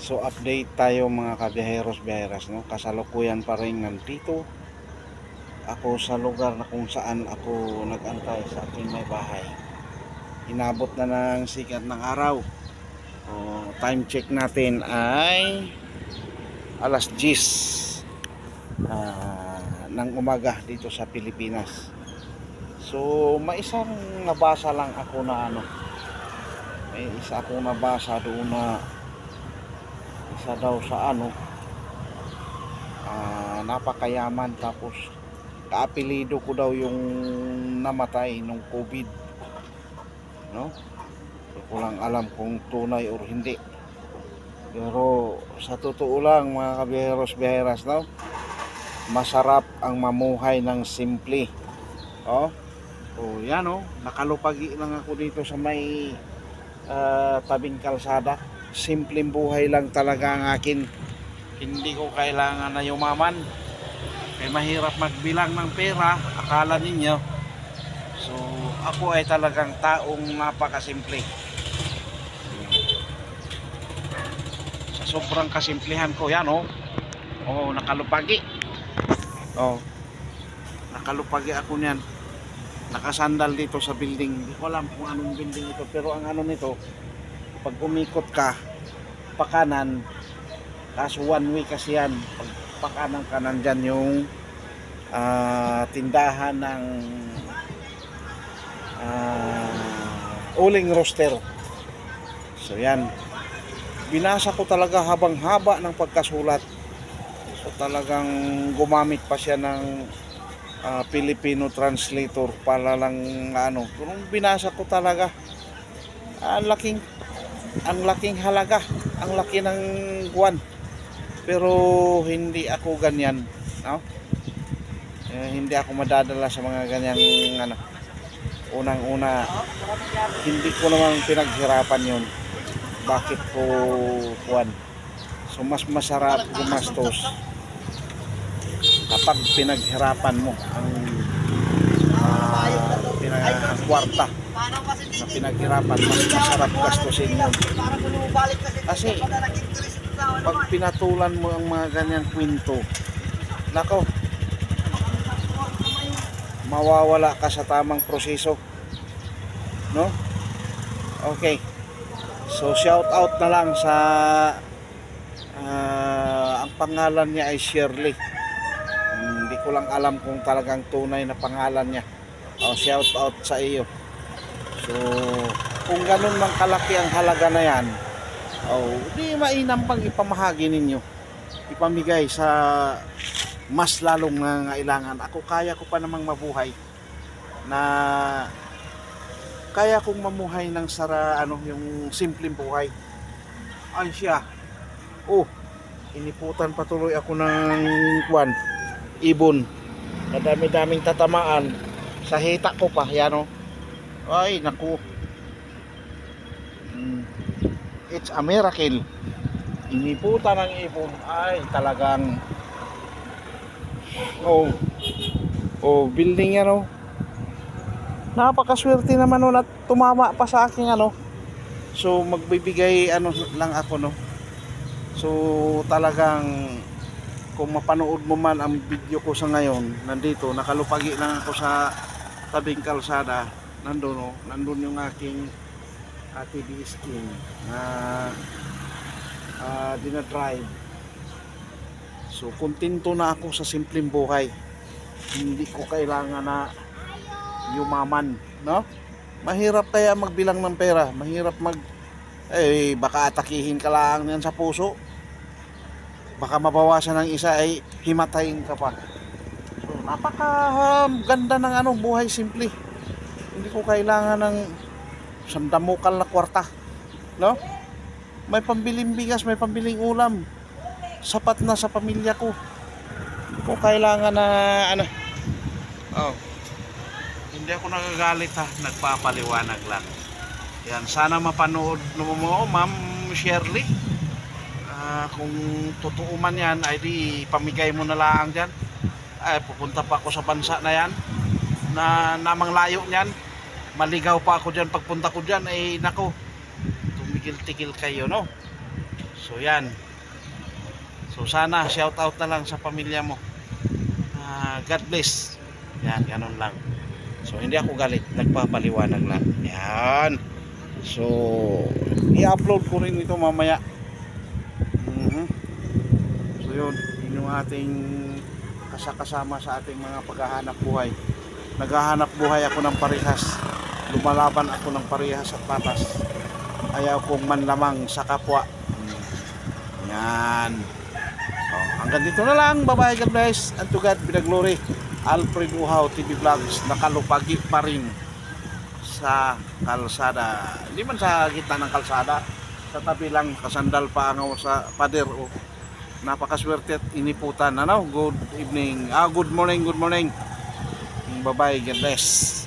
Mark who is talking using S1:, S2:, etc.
S1: So update tayo mga kabiyaheros biyaheras no. Kasalukuyan pa rin nandito ako sa lugar na kung saan ako nagantay sa aking may bahay. Inabot na ng sikat ng araw. O, time check natin ay alas 10 ah, ng umaga dito sa Pilipinas. So, may isang nabasa lang ako na ano. May isa akong nabasa doon na isa daw sa ano ah, napakayaman. Tapos kaapelido ko daw yung namatay nung COVID. No? Hindi ko lang alam kung tunay or hindi. Pero sa totoo lang mga kabiheros biheras no? Masarap ang mamuhay ng simple. Oh oh yan oh nakalupagi lang ako dito sa may ah, tabing kalsada simpleng buhay lang talaga ang akin. Hindi ko kailangan na yumaman. Kaya mahirap magbilang ng pera akala ninyo. So ako ay talagang taong napakasimple. Sa sobrang kasimplihan ko yan oh. Oh nakalupagi. Oh. Nakalupagi ako niyan. Nakasandal dito sa building. Hindi ko alam kung anong building ito pero ang ano nito pag umikot ka pakanan kaso one way kasi yan. Pag pakanan ka nandyan yung ah, tindahan ng ah, uling roster. So yan. Binasa ko talaga habang haba ng pagkasulat. So talagang gumamit pa siya ng ah, Filipino translator para lang ano. Kung binasa ko talaga ang laking ang laking halaga ang laki ng guwan pero hindi ako ganyan no? Eh, hindi ako madadala sa mga ganyang ano unang una hindi ko naman pinaghirapan yun. Bakit ko kuwan so mas masarap gumastos kapag pinaghirapan mo ang kwarta na pinaghirapan mas masarap gastusin yun. Kasi pag pinatulan mo ang mga ganyang kwento nako mawawala ka sa tamang proseso no? Okay. So shout out na lang sa ah, ang pangalan niya ay Shirley. Hindi ko lang alam kung talagang tunay na pangalan niya oh, shout out sa iyo so kung ganun man kalaki ang halaga na yan oh, di mainam pang ipamahagi ninyo ipamigay sa mas lalong nangailangan. Ako kaya ko pa namang mabuhay na kaya kong mamuhay ng sara ano yung simpleng buhay. Ay siya. Oh, iniputan patuloy ako ng kwan ibon. Kadami-daming tatamaan sa hita ko pa yan oh. Ay naku. Mm, It's a miracle. Iniputan ng ibon ay talagang Oh. Oh, building yan oh. Napakaswerte naman oh, na tumama pa sa akin ano. So magbibigay ano lang ako no. So talagang kung mapanood mo man ang video ko sa ngayon, nandito nakalupagi lang ako sa tabing kalsada. Nandun oh, nandun yung aking ate skin na uh, dinadrive So, kontento na ako sa simpleng buhay. Hindi ko kailangan na yumaman, no? Mahirap kaya magbilang ng pera. Mahirap mag eh baka atakihin ka lang yan sa puso. Baka mabawasan ng isa ay himatayin ka pa. Napaka um, ganda ng ano buhay simple. Hindi ko kailangan ng sandamukal na kwarta, no? May pambiling bigas, may pambiling ulam. Sapat na sa pamilya ko. Kung kailangan na ano. Oh. Hindi ako nagagalit ha? Nagpapaliwanag lang. Yan sana mapanood. Mo mo ma'am Shirley? Ah, kung totoo man yan ay di pamigay mo na lang dyan ay pupunta pa ako sa bansa na yan na namang layo niyan maligaw pa ako dyan pagpunta ko dyan ay nako tumigil-tigil kayo no So yan. So sana shout out na lang sa pamilya mo. Ah, God bless. Yan, ganun lang. So hindi ako galit, nagpapaliwanag lang. Yan. So i-upload ko rin ito mamaya. Mhm. So yun, yun yung ating kasakasama sa ating mga paghahanap buhay. Naghahanap buhay ako ng parehas. Lumalaban ako ng parehas at patas. Ayaw kong manlamang sa kapwa. Yan. So, hanggang dito na lang. Bye-bye. God bless. And to God be the glory. Alfred Uhaw TV Vlogs. Nakalupagi pa rin sa kalsada. Hindi man sa gitna ng kalsada. Sa tabi lang, kasandal pa ang sa pader. Oh. Napakaswerte at iniputan. Ano? Good evening. Ah, good morning, good morning. Bye-bye. God bless.